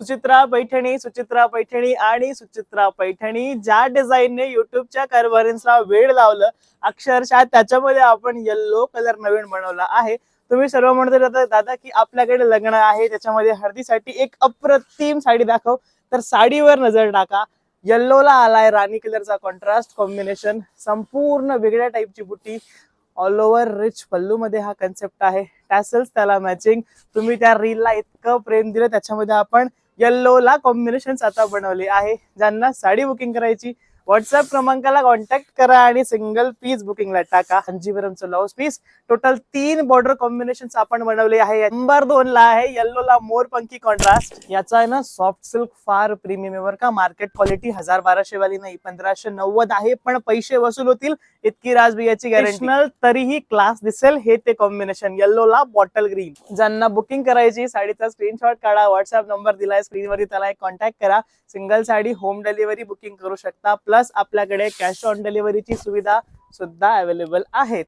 सुचित्रा पैठणी सुचित्रा पैठणी आणि सुचित्रा पैठणी. ज्या डिझाईनने युट्यूबच्या कारभारींचा वेळ लावलं अक्षरशः त्याच्यामध्ये आपण येल्लो कलर नवीन बनवला आहे. तुम्ही सर्व म्हणत होता दादा की आपल्याकडे लग्न आहे त्याच्यामध्ये हळदीसाठी एक अप्रतिम साडी दाखव. तर साडीवर नजर टाका. येल्लोला आलाय राणी कलरचा कॉन्ट्रास्ट कॉम्बिनेशन संपूर्ण वेगळ्या टाईपची बुटी ऑल ओव्हर रिच पल्लू मध्ये हा कन्सेप्ट आहे. टॅसल्स त्याला मॅचिंग तुम्ही त्या रीलला इतकं प्रेम दिलं त्याच्यामध्ये आपण येल्लोला कॉम्बिनेशन आता बनवले आहे. ज्यांना साडी बुकिंग करायची व्हॉट्सअप क्रमांकाला कॉन्टॅक्ट करा आणि सिंगल पीस बुकिंगला टाका. कांजीवरमचं ब्लाउज पीस टोटल तीन बॉर्डर कॉम्बिनेशन आपण बनवले आहे. नंबर दोन ला आहे येल्लोला मोर पंखी कॉन्ट्रास्ट याचा आहे ना सॉफ्ट सिल्क फार प्रीमियम वर का. मार्केट क्वालिटी हजार बाराशे वाली नाही पंधराशे नव्वद आहे पण पैसे वसूल होतील इतकी राजबियाची गॅरेशनल तरीही क्लास दिसेल हे ते कॉम्बिनेशन येल्लोला बॉटल ग्रीन ज्यांना बुकिंग करायची साडीचा स्क्रीनशॉट काढा व्हॉट्सअप नंबर दिलाय स्क्रीनवरती त्याला एक कॉन्टॅक्ट करा. Single sari home delivery booking करू शकता. प्लस आपल्याकडे कॅश ऑन डिलिव्हरीची सुविधा सुद्धा अवेलेबल आहे